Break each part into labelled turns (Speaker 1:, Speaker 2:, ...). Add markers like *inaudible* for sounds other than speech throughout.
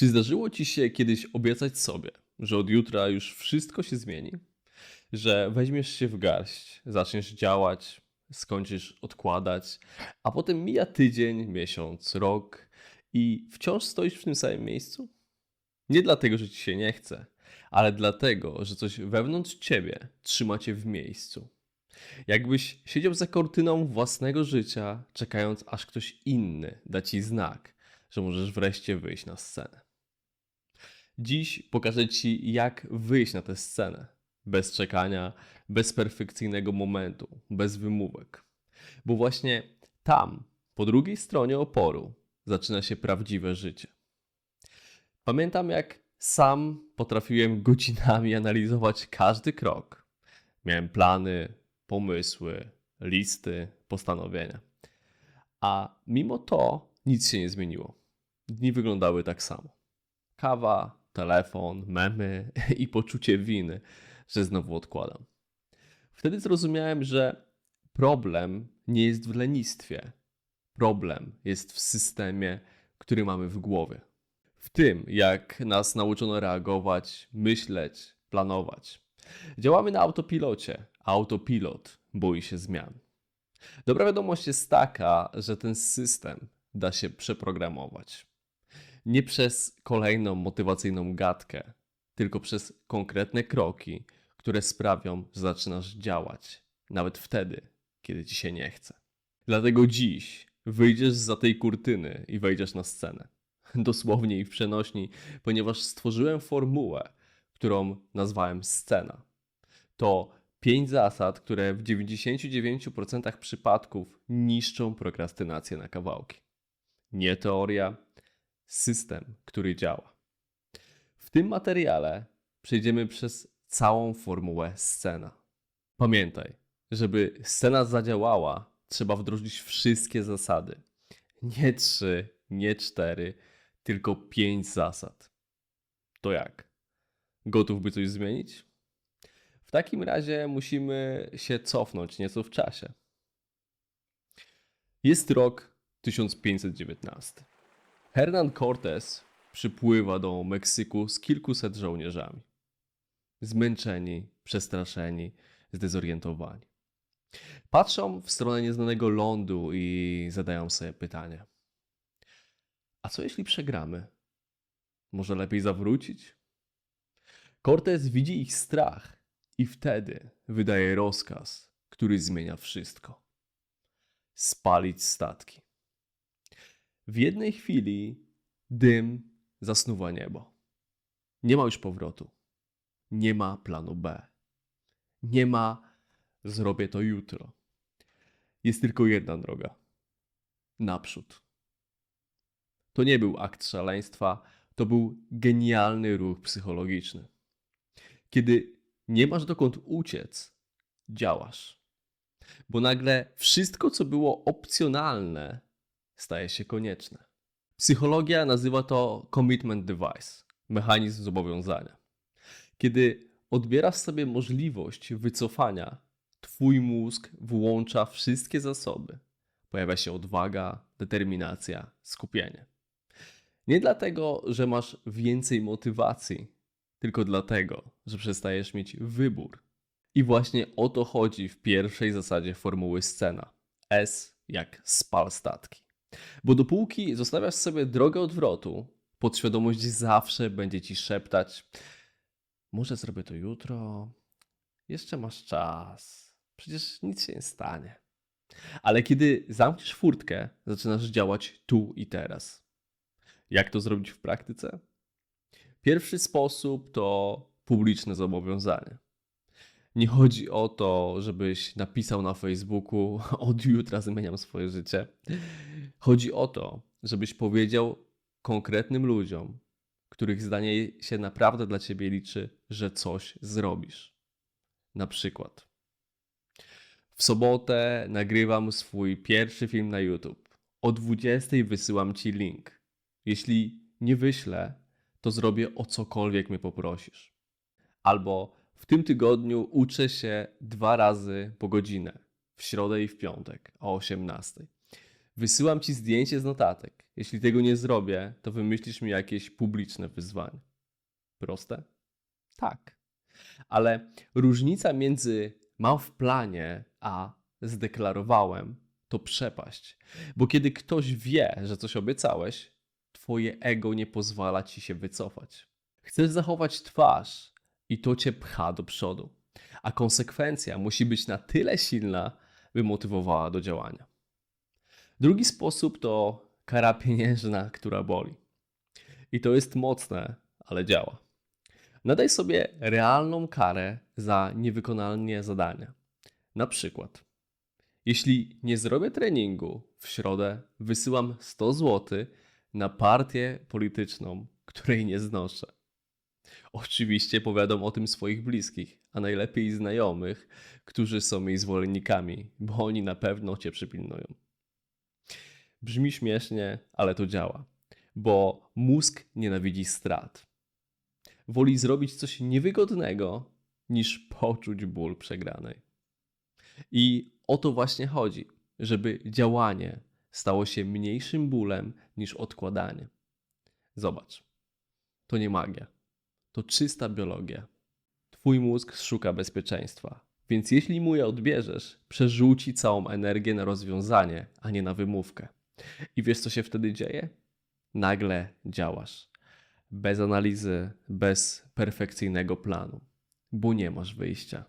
Speaker 1: Czy zdarzyło ci się kiedyś obiecać sobie, że od jutra już wszystko się zmieni? Że weźmiesz się w garść, zaczniesz działać, skończysz odkładać, a potem mija tydzień, miesiąc, rok i wciąż stoisz w tym samym miejscu? Nie dlatego, że ci się nie chce, ale dlatego, że coś wewnątrz ciebie trzyma cię w miejscu. Jakbyś siedział za kurtyną własnego życia, czekając aż ktoś inny da ci znak, że możesz wreszcie wyjść na scenę. Dziś pokażę ci, jak wyjść na tę scenę. Bez czekania, bez perfekcyjnego momentu, bez wymówek. Bo właśnie tam, po drugiej stronie oporu, zaczyna się prawdziwe życie. Pamiętam, jak sam potrafiłem godzinami analizować każdy krok. Miałem plany, pomysły, listy, postanowienia. A mimo to nic się nie zmieniło. Dni wyglądały tak samo. Kawa, telefon, memy *laughs* i poczucie winy, że znowu odkładam. Wtedy zrozumiałem, że problem nie jest w lenistwie. Problem jest w systemie, który mamy w głowie. W tym, jak nas nauczono reagować, myśleć, planować. Działamy na autopilocie, a autopilot boi się zmian. Dobra wiadomość jest taka, że ten system da się przeprogramować. Nie przez kolejną motywacyjną gadkę, tylko przez konkretne kroki, które sprawią, że zaczynasz działać, nawet wtedy, kiedy ci się nie chce. Dlatego dziś wyjdziesz za tej kurtyny i wejdziesz na scenę. *laughs* Dosłownie i w przenośni, ponieważ stworzyłem formułę, którą nazwałem scena. To pięć zasad, które w 99% przypadków niszczą prokrastynację na kawałki. Nie teoria, system, który działa. W tym materiale przejdziemy przez całą formułę scena. Pamiętaj, żeby scena zadziałała, trzeba wdrożyć wszystkie zasady. Nie trzy, nie cztery, tylko pięć zasad. To jak? Gotów, by coś zmienić? W takim razie musimy się cofnąć nieco w czasie. Jest rok 1519. Hernán Cortés przypływa do Meksyku z kilkuset żołnierzami. Zmęczeni, przestraszeni, zdezorientowani. Patrzą w stronę nieznanego lądu i zadają sobie pytanie: A co jeśli przegramy? Może lepiej zawrócić? Cortés widzi ich strach i wtedy wydaje rozkaz, który zmienia wszystko: spalić statki. W jednej chwili dym zasnuwa niebo. Nie ma już powrotu. Nie ma planu B. Nie ma zrobię to jutro. Jest tylko jedna droga. Naprzód. To nie był akt szaleństwa, to był genialny ruch psychologiczny. Kiedy nie masz dokąd uciec, działasz. Bo nagle wszystko, co było opcjonalne, staje się konieczne. Psychologia nazywa to commitment device mechanizm zobowiązania. Kiedy odbierasz sobie możliwość wycofania, twój mózg włącza wszystkie zasoby. Pojawia się odwaga, determinacja, skupienie. Nie dlatego, że masz więcej motywacji, tylko dlatego, że przestajesz mieć wybór. I właśnie o to chodzi w pierwszej zasadzie formuły scena. S jak spal statki. Bo dopóki zostawiasz sobie drogę odwrotu, podświadomość zawsze będzie ci szeptać: Może zrobię to jutro, jeszcze masz czas, przecież nic się nie stanie. Ale kiedy zamkniesz furtkę, zaczynasz działać tu i teraz. Jak to zrobić w praktyce? Pierwszy sposób to publiczne zobowiązanie. Nie chodzi o to, żebyś napisał na Facebooku: *laughs* Od jutra zmieniam swoje życie. Chodzi o to, żebyś powiedział konkretnym ludziom, których zdanie się naprawdę dla ciebie liczy, że coś zrobisz. Na przykład. W sobotę nagrywam swój pierwszy film na YouTube. O 20 wysyłam ci link. Jeśli nie wyślę, to zrobię o cokolwiek mnie poprosisz. Albo w tym tygodniu uczę się dwa razy po godzinę, w środę i w piątek o 18. Wysyłam ci zdjęcie z notatek. Jeśli tego nie zrobię, to wymyślisz mi jakieś publiczne wyzwanie. Proste? Tak. Ale różnica między mam w planie, a zdeklarowałem, to przepaść. Bo kiedy ktoś wie, że coś obiecałeś, twoje ego nie pozwala ci się wycofać. Chcesz zachować twarz i to cię pcha do przodu. A konsekwencja musi być na tyle silna, by motywowała do działania. Drugi sposób to kara pieniężna, która boli. I to jest mocne, ale działa. Nadaj sobie realną karę za niewykonalne zadania. Na przykład, jeśli nie zrobię treningu w środę, wysyłam 100 zł na partię polityczną, której nie znoszę. Oczywiście powiadam o tym swoich bliskich, a najlepiej znajomych, którzy są jej zwolennikami, bo oni na pewno cię przypilnują. Brzmi śmiesznie, ale to działa, bo mózg nienawidzi strat. Woli zrobić coś niewygodnego, niż poczuć ból przegranej. I o to właśnie chodzi, żeby działanie stało się mniejszym bólem niż odkładanie. Zobacz, to nie magia, to czysta biologia. Twój mózg szuka bezpieczeństwa, więc jeśli mu je odbierzesz, przerzuci całą energię na rozwiązanie, a nie na wymówkę. I wiesz, co się wtedy dzieje? Nagle działasz. Bez analizy, bez perfekcyjnego planu, bo nie masz wyjścia.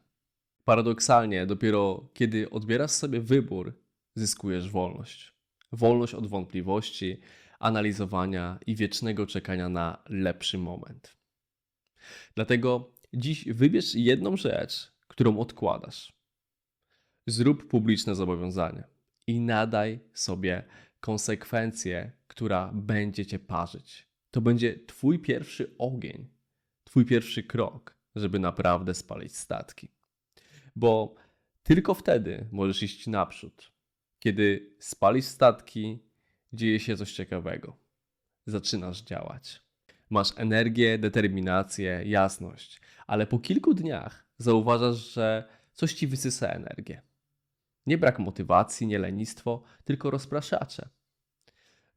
Speaker 1: Paradoksalnie, dopiero kiedy odbierasz sobie wybór, zyskujesz wolność. Wolność od wątpliwości, analizowania i wiecznego czekania na lepszy moment. Dlatego dziś wybierz jedną rzecz, którą odkładasz. Zrób publiczne zobowiązanie i nadaj sobie konsekwencję, która będzie cię parzyć. To będzie Twój pierwszy ogień, Twój pierwszy krok, żeby naprawdę spalić statki. Bo tylko wtedy możesz iść naprzód. Kiedy spalisz statki, dzieje się coś ciekawego. Zaczynasz działać. Masz energię, determinację, jasność, ale po kilku dniach zauważasz, że coś ci wysysa energię. Nie brak motywacji, nie lenistwo, tylko rozpraszacze.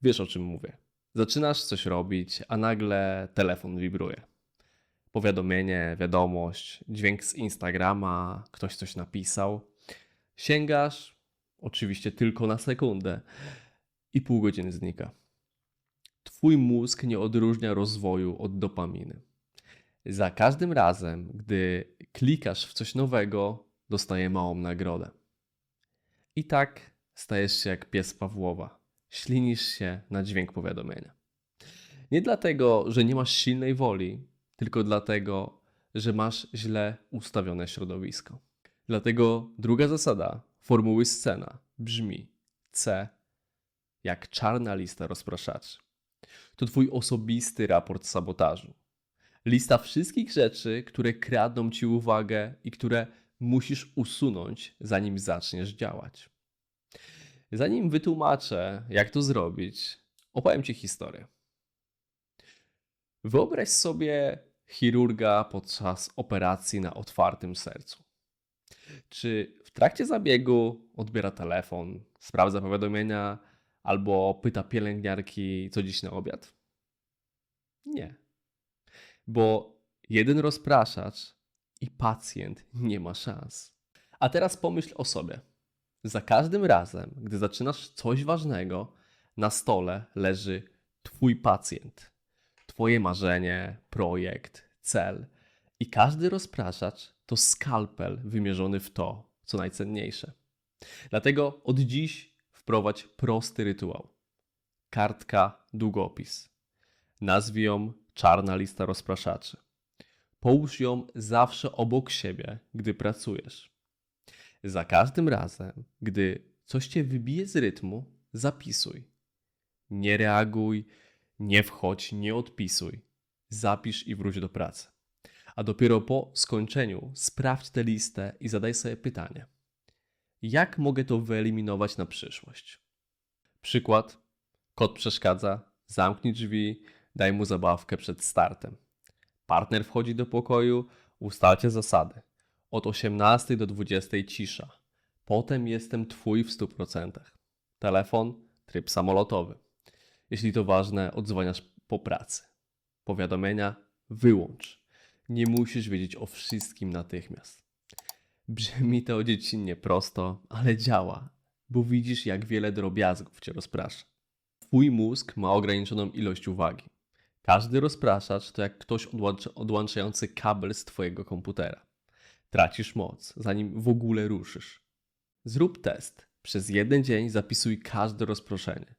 Speaker 1: Wiesz o czym mówię. Zaczynasz coś robić, a nagle telefon wibruje. Powiadomienie, wiadomość, dźwięk z Instagrama, ktoś coś napisał. Sięgasz, oczywiście tylko na sekundę, i pół godziny znika. Twój mózg nie odróżnia rozwoju od dopaminy. Za każdym razem, gdy klikasz w coś nowego, dostaje małą nagrodę. I tak stajesz się jak pies Pawłowa. Ślinisz się na dźwięk powiadomienia. Nie dlatego, że nie masz silnej woli, tylko dlatego, że masz źle ustawione środowisko. Dlatego druga zasada formuły scena brzmi C jak czarna lista rozpraszaczy. To twój osobisty raport sabotażu. Lista wszystkich rzeczy, które kradną ci uwagę i które musisz usunąć, zanim zaczniesz działać. Zanim wytłumaczę, jak to zrobić, opowiem ci historię. Wyobraź sobie chirurga podczas operacji na otwartym sercu. Czy w trakcie zabiegu odbiera telefon, sprawdza powiadomienia albo pyta pielęgniarki, co dziś na obiad? Nie. Bo jeden rozpraszacz i pacjent nie ma szans. A teraz pomyśl o sobie. Za każdym razem, gdy zaczynasz coś ważnego, na stole leży Twój pacjent, Twoje marzenie, projekt, cel. I każdy rozpraszacz to skalpel wymierzony w to, co najcenniejsze. Dlatego od dziś wprowadź prosty rytuał. Kartka, długopis. Nazwij ją czarna lista rozpraszaczy. Połóż ją zawsze obok siebie, gdy pracujesz. Za każdym razem, gdy coś cię wybije z rytmu, zapisuj. Nie reaguj, nie wchodź, nie odpisuj. Zapisz i wróć do pracy. A dopiero po skończeniu sprawdź tę listę i zadaj sobie pytanie: jak mogę to wyeliminować na przyszłość? Przykład: kot przeszkadza, zamknij drzwi, daj mu zabawkę przed startem. Partner wchodzi do pokoju, ustalcie zasady. Od 18 do 20 cisza. Potem jestem twój w 100%. Telefon tryb samolotowy. Jeśli to ważne, odzwaniasz po pracy. Powiadomienia wyłącz. Nie musisz wiedzieć o wszystkim natychmiast. Brzmi to dziecinnie prosto, ale działa, bo widzisz, jak wiele drobiazgów cię rozprasza. Twój mózg ma ograniczoną ilość uwagi. Każdy rozpraszacz to jak ktoś odłącza, odłączający kabel z twojego komputera. Tracisz moc, zanim w ogóle ruszysz. Zrób test. Przez jeden dzień zapisuj każde rozproszenie.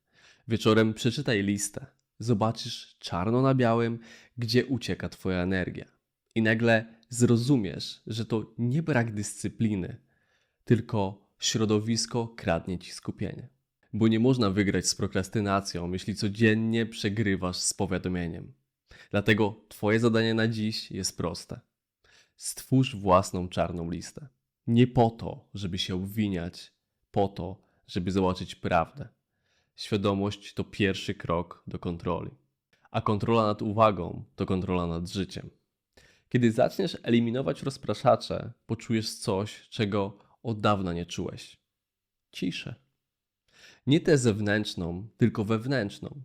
Speaker 1: Wieczorem przeczytaj listę. Zobaczysz czarno na białym, gdzie ucieka Twoja energia. I nagle zrozumiesz, że to nie brak dyscypliny, tylko środowisko kradnie Ci skupienie. Bo nie można wygrać z prokrastynacją, jeśli codziennie przegrywasz z powiadomieniem. Dlatego Twoje zadanie na dziś jest proste. Stwórz własną czarną listę. Nie po to, żeby się obwiniać, po to, żeby zobaczyć prawdę. Świadomość to pierwszy krok do kontroli, a kontrola nad uwagą to kontrola nad życiem. Kiedy zaczniesz eliminować rozpraszacze, poczujesz coś, czego od dawna nie czułeś. Ciszę. Nie tę zewnętrzną, tylko wewnętrzną.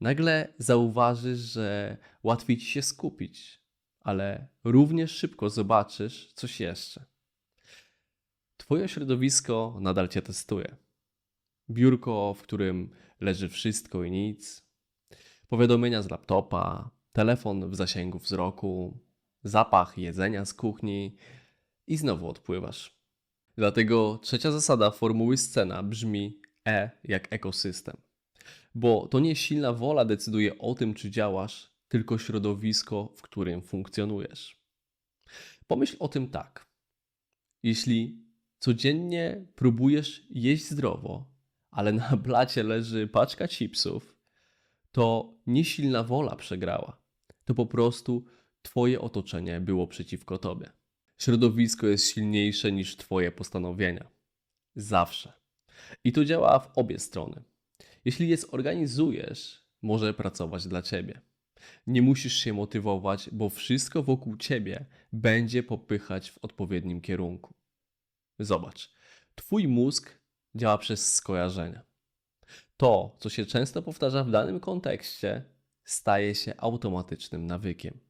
Speaker 1: Nagle zauważysz, że łatwiej ci się skupić, ale również szybko zobaczysz coś jeszcze. Twoje środowisko nadal cię testuje. Biurko, w którym leży wszystko i nic, powiadomienia z laptopa, telefon w zasięgu wzroku, zapach jedzenia z kuchni i znowu odpływasz. Dlatego trzecia zasada formuły scena brzmi E jak ekosystem. Bo to nie silna wola decyduje o tym, czy działasz, tylko środowisko, w którym funkcjonujesz. Pomyśl o tym tak. Jeśli codziennie próbujesz jeść zdrowo, ale na blacie leży paczka chipsów, to nie silna wola przegrała. To po prostu Twoje otoczenie było przeciwko Tobie. Środowisko jest silniejsze niż Twoje postanowienia. Zawsze. I to działa w obie strony. Jeśli je zorganizujesz, może pracować dla Ciebie. Nie musisz się motywować, bo wszystko wokół Ciebie będzie popychać w odpowiednim kierunku. Zobacz, Twój mózg działa przez skojarzenia. To, co się często powtarza w danym kontekście, staje się automatycznym nawykiem.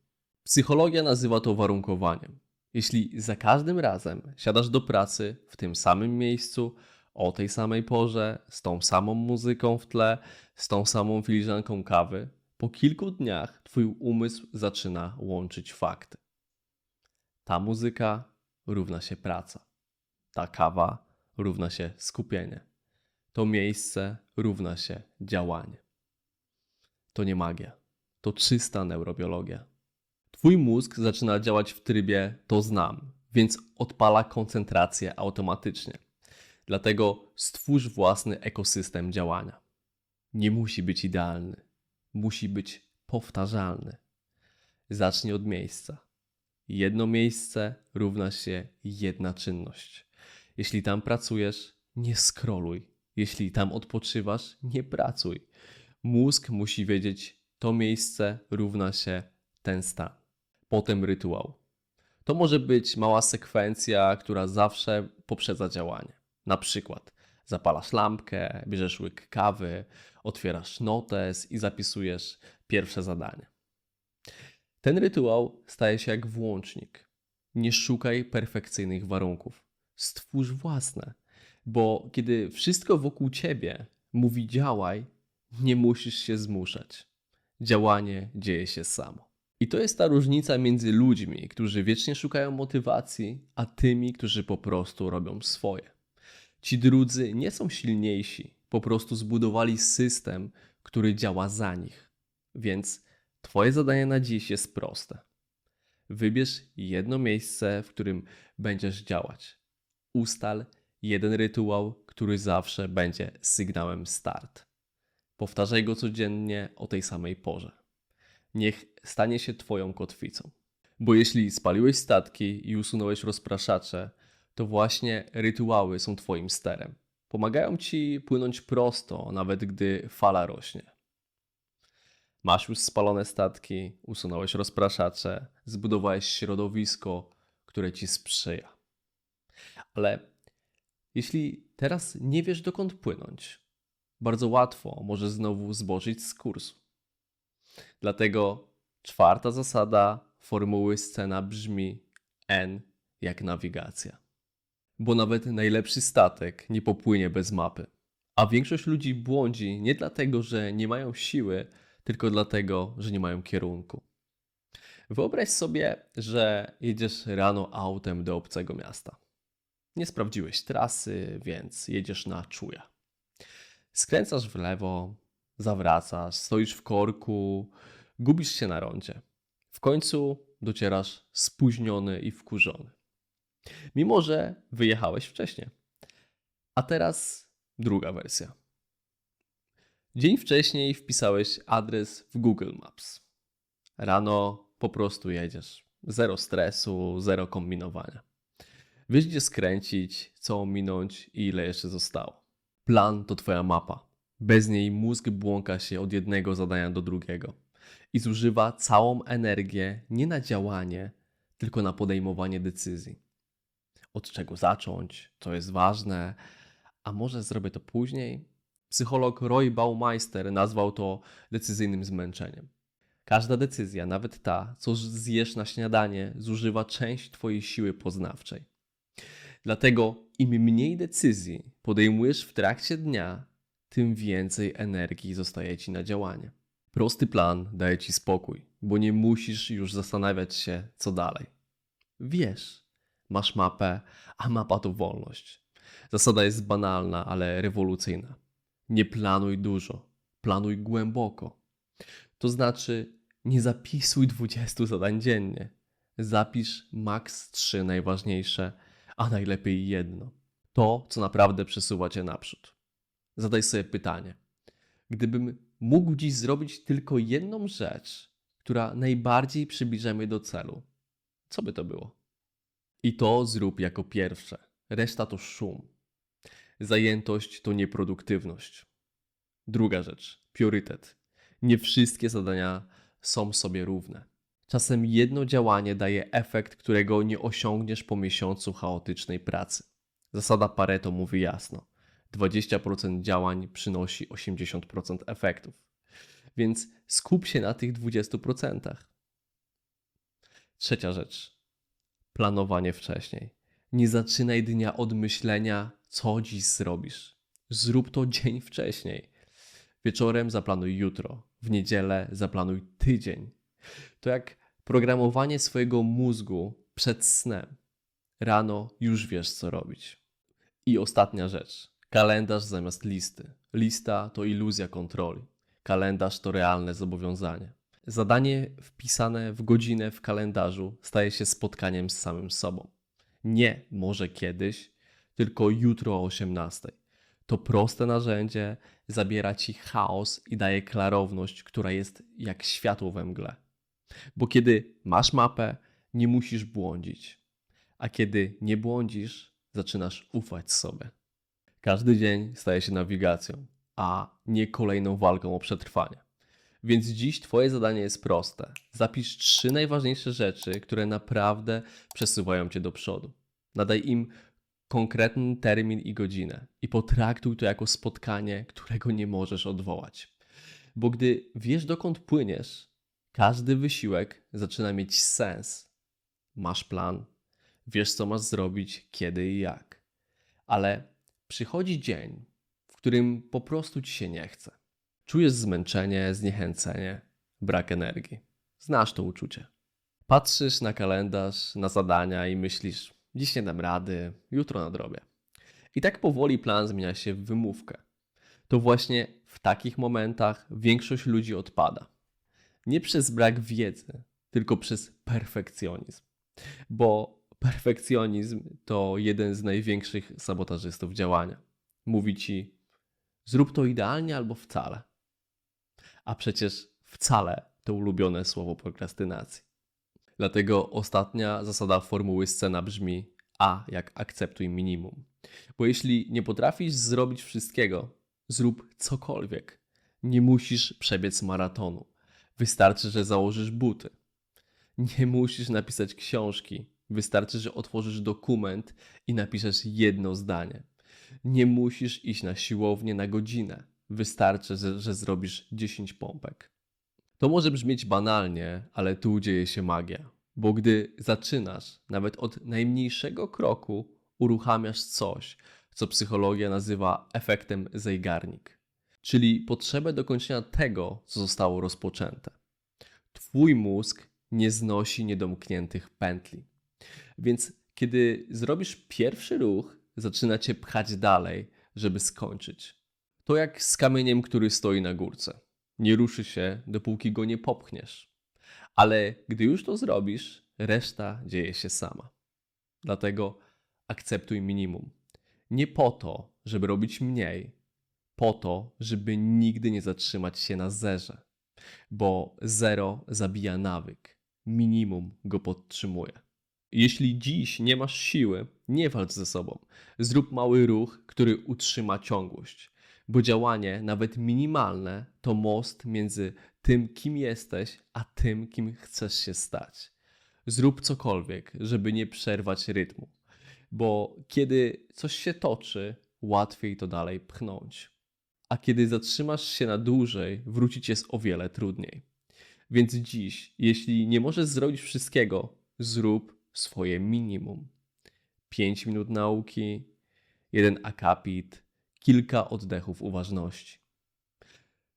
Speaker 1: Psychologia nazywa to warunkowaniem. Jeśli za każdym razem siadasz do pracy w tym samym miejscu, o tej samej porze, z tą samą muzyką w tle, z tą samą filiżanką kawy, po kilku dniach Twój umysł zaczyna łączyć fakty. Ta muzyka równa się praca. Ta kawa równa się skupienie. To miejsce równa się działanie. To nie magia. To czysta neurobiologia. Twój mózg zaczyna działać w trybie to znam, więc odpala koncentrację automatycznie. Dlatego stwórz własny ekosystem działania. Nie musi być idealny, musi być powtarzalny. Zacznij od miejsca. Jedno miejsce równa się jedna czynność. Jeśli tam pracujesz, nie skroluj. Jeśli tam odpoczywasz, nie pracuj. Mózg musi wiedzieć, to miejsce równa się ten stan. Potem rytuał. To może być mała sekwencja, która zawsze poprzedza działanie. Na przykład zapalasz lampkę, bierzesz łyk kawy, otwierasz notes i zapisujesz pierwsze zadanie. Ten rytuał staje się jak włącznik. Nie szukaj perfekcyjnych warunków. Stwórz własne, bo kiedy wszystko wokół ciebie mówi działaj, nie musisz się zmuszać. Działanie dzieje się samo. I to jest ta różnica między ludźmi, którzy wiecznie szukają motywacji, a tymi, którzy po prostu robią swoje. Ci drudzy nie są silniejsi, po prostu zbudowali system, który działa za nich. Więc Twoje zadanie na dziś jest proste. Wybierz jedno miejsce, w którym będziesz działać. Ustal jeden rytuał, który zawsze będzie sygnałem start. Powtarzaj go codziennie o tej samej porze. Niech stanie się Twoją kotwicą. Bo jeśli spaliłeś statki i usunąłeś rozpraszacze, to właśnie rytuały są Twoim sterem. Pomagają Ci płynąć prosto, nawet gdy fala rośnie. Masz już spalone statki, usunąłeś rozpraszacze, zbudowałeś środowisko, które Ci sprzyja. Ale jeśli teraz nie wiesz dokąd płynąć, bardzo łatwo może znowu zboczyć z kursu. Dlatego czwarta zasada formuły scena brzmi N jak nawigacja. Bo nawet najlepszy statek nie popłynie bez mapy. A większość ludzi błądzi nie dlatego, że nie mają siły, tylko dlatego, że nie mają kierunku. Wyobraź sobie, że jedziesz rano autem do obcego miasta. Nie sprawdziłeś trasy, więc jedziesz na czuja. Skręcasz w lewo, zawracasz, stoisz w korku, gubisz się na rondzie. W końcu docierasz spóźniony i wkurzony. Mimo, że wyjechałeś wcześniej. A teraz druga wersja. Dzień wcześniej wpisałeś adres w Google Maps. Rano po prostu jedziesz. Zero stresu, zero kombinowania. Wiesz, gdzie skręcić, co ominąć i ile jeszcze zostało. Plan to twoja mapa. Bez niej mózg błąka się od jednego zadania do drugiego i zużywa całą energię nie na działanie, tylko na podejmowanie decyzji. Od czego zacząć, co jest ważne, a może zrobię to później? Psycholog Roy Baumeister nazwał to decyzyjnym zmęczeniem. Każda decyzja, nawet ta, co zjesz na śniadanie, zużywa część Twojej siły poznawczej. Dlatego im mniej decyzji podejmujesz w trakcie dnia, tym więcej energii zostaje Ci na działanie. Prosty plan daje Ci spokój, bo nie musisz już zastanawiać się, co dalej. Wiesz, masz mapę, a mapa to wolność. Zasada jest banalna, ale rewolucyjna. Nie planuj dużo, planuj głęboko. To znaczy, nie zapisuj 20 zadań dziennie. Zapisz maks 3 najważniejsze, a najlepiej jedno. To, co naprawdę przesuwa cię naprzód. Zadaj sobie pytanie. Gdybym mógł dziś zrobić tylko jedną rzecz, która najbardziej przybliża mnie do celu, co by to było? I to zrób jako pierwsze. Reszta to szum. Zajętość to nieproduktywność. Druga rzecz priorytet. Nie wszystkie zadania są sobie równe. Czasem jedno działanie daje efekt, którego nie osiągniesz po miesiącu chaotycznej pracy. Zasada Pareto mówi jasno: 20% działań przynosi 80% efektów. Więc skup się na tych 20%. Trzecia rzecz. Planowanie wcześniej. Nie zaczynaj dnia od myślenia, co dziś zrobisz. Zrób to dzień wcześniej. Wieczorem zaplanuj jutro, w niedzielę zaplanuj tydzień. To jak programowanie swojego mózgu przed snem. Rano już wiesz, co robić. I ostatnia rzecz. Kalendarz zamiast listy. Lista to iluzja kontroli. Kalendarz to realne zobowiązanie. Zadanie wpisane w godzinę w kalendarzu staje się spotkaniem z samym sobą. Nie może kiedyś, tylko jutro o 18. To proste narzędzie zabiera ci chaos i daje klarowność, która jest jak światło we mgle. Bo kiedy masz mapę, nie musisz błądzić. A kiedy nie błądzisz, zaczynasz ufać sobie. Każdy dzień staje się nawigacją, a nie kolejną walką o przetrwanie. Więc dziś Twoje zadanie jest proste. Zapisz trzy najważniejsze rzeczy, które naprawdę przesuwają Cię do przodu. Nadaj im konkretny termin i godzinę i potraktuj to jako spotkanie, którego nie możesz odwołać. Bo gdy wiesz, dokąd płyniesz, każdy wysiłek zaczyna mieć sens. Masz plan, wiesz, co masz zrobić, kiedy i jak. Ale przychodzi dzień, w którym po prostu ci się nie chce. Czujesz zmęczenie, zniechęcenie, brak energii. Znasz to uczucie. Patrzysz na kalendarz, na zadania i myślisz: dziś nie dam rady, jutro nadrobię. I tak powoli plan zmienia się w wymówkę. To właśnie w takich momentach większość ludzi odpada. Nie przez brak wiedzy, tylko przez perfekcjonizm. Bo perfekcjonizm to jeden z największych sabotażystów działania. Mówi ci: zrób to idealnie albo wcale. A przecież wcale to ulubione słowo prokrastynacji. Dlatego ostatnia zasada formuły scena brzmi A jak akceptuj minimum. Bo jeśli nie potrafisz zrobić wszystkiego, zrób cokolwiek. Nie musisz przebiec maratonu. Wystarczy, że założysz buty. Nie musisz napisać książki. Wystarczy, że otworzysz dokument i napiszesz jedno zdanie. Nie musisz iść na siłownię na godzinę. wystarczy, że, że zrobisz 10 pompek. To może brzmieć banalnie, ale tu dzieje się magia, bo gdy zaczynasz, nawet od najmniejszego kroku, uruchamiasz coś, co psychologia nazywa efektem Zeigarnik, czyli potrzebę dokończenia tego, co zostało rozpoczęte. Twój mózg nie znosi niedomkniętych pętli. Więc kiedy zrobisz pierwszy ruch, zaczyna cię pchać dalej, żeby skończyć. To jak z kamieniem, który stoi na górce. Nie ruszy się, dopóki go nie popchniesz. Ale gdy już to zrobisz, reszta dzieje się sama. Dlatego akceptuj minimum. Nie po to, żeby robić mniej, po to, żeby nigdy nie zatrzymać się na zerze. Bo zero zabija nawyk, minimum go podtrzymuje. Jeśli dziś nie masz siły, nie walcz ze sobą. Zrób mały ruch, który utrzyma ciągłość, bo działanie, nawet minimalne, to most między tym, kim jesteś, a tym, kim chcesz się stać. Zrób cokolwiek, żeby nie przerwać rytmu, bo kiedy coś się toczy, łatwiej to dalej pchnąć. A kiedy zatrzymasz się na dłużej, wrócić jest o wiele trudniej. Więc dziś, jeśli nie możesz zrobić wszystkiego, zrób swoje minimum. 5 minut nauki, jeden akapit, kilka oddechów uważności.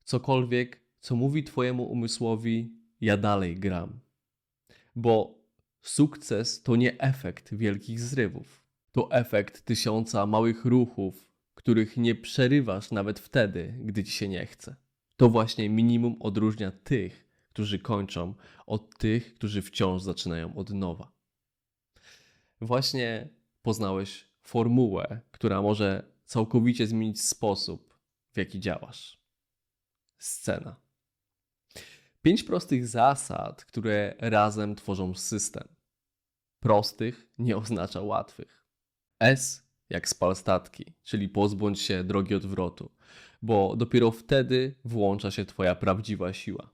Speaker 1: Cokolwiek, co mówi Twojemu umysłowi, ja dalej gram. Bo sukces to nie efekt wielkich zrywów. To efekt tysiąca małych ruchów, których nie przerywasz nawet wtedy, gdy ci się nie chce. To właśnie minimum odróżnia tych, którzy kończą, od tych, którzy wciąż zaczynają od nowa. Właśnie poznałeś formułę, która może całkowicie zmienić sposób, w jaki działasz. Scena. Pięć prostych zasad, które razem tworzą system. Prostych nie oznacza łatwych. S jak spal statki, czyli pozbądź się drogi odwrotu, bo dopiero wtedy włącza się Twoja prawdziwa siła.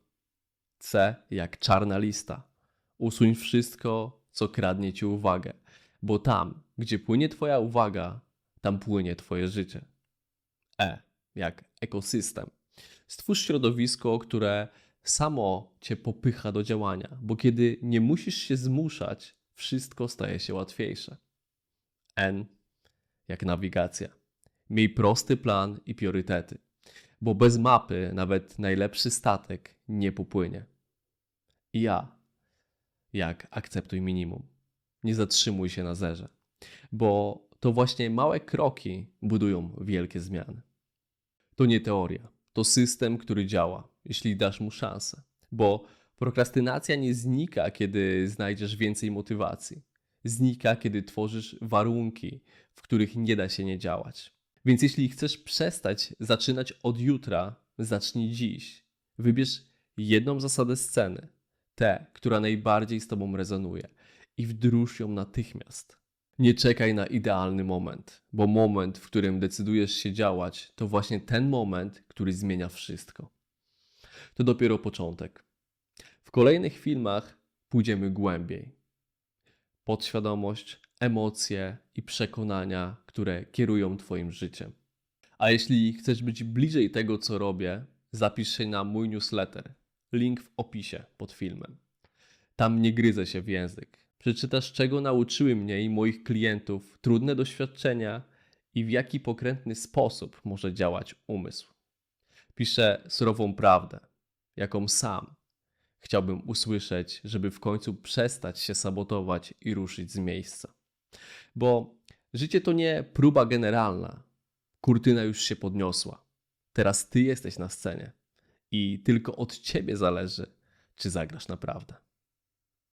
Speaker 1: C jak czarna lista. Usuń wszystko, co kradnie Ci uwagę, bo tam, gdzie płynie Twoja uwaga, tam płynie Twoje życie. E jak ekosystem. Stwórz środowisko, które samo Cię popycha do działania, bo kiedy nie musisz się zmuszać, wszystko staje się łatwiejsze. N jak nawigacja. Miej prosty plan i priorytety, bo bez mapy nawet najlepszy statek nie popłynie. I ja, jak akceptuj minimum. Nie zatrzymuj się na zerze, bo to właśnie małe kroki budują wielkie zmiany. To nie teoria, to system, który działa, jeśli dasz mu szansę, bo prokrastynacja nie znika, kiedy znajdziesz więcej motywacji. Znika, kiedy tworzysz warunki, w których nie da się nie działać. Więc jeśli chcesz przestać zaczynać od jutra, zacznij dziś. Wybierz jedną zasadę sceny, tę, która najbardziej z tobą rezonuje i wdróż ją natychmiast. Nie czekaj na idealny moment, bo moment, w którym decydujesz się działać, to właśnie ten moment, który zmienia wszystko. To dopiero początek. W kolejnych filmach pójdziemy głębiej. Podświadomość, emocje i przekonania, które kierują Twoim życiem. A jeśli chcesz być bliżej tego, co robię, zapisz się na mój newsletter. Link w opisie pod filmem. Tam nie gryzę się w język. Przeczytasz, czego nauczyły mnie i moich klientów trudne doświadczenia i w jaki pokrętny sposób może działać umysł. Piszę surową prawdę, jaką sam chciałbym usłyszeć, żeby w końcu przestać się sabotować i ruszyć z miejsca. Bo życie to nie próba generalna. Kurtyna już się podniosła. Teraz ty jesteś na scenie i tylko od ciebie zależy, czy zagrasz naprawdę.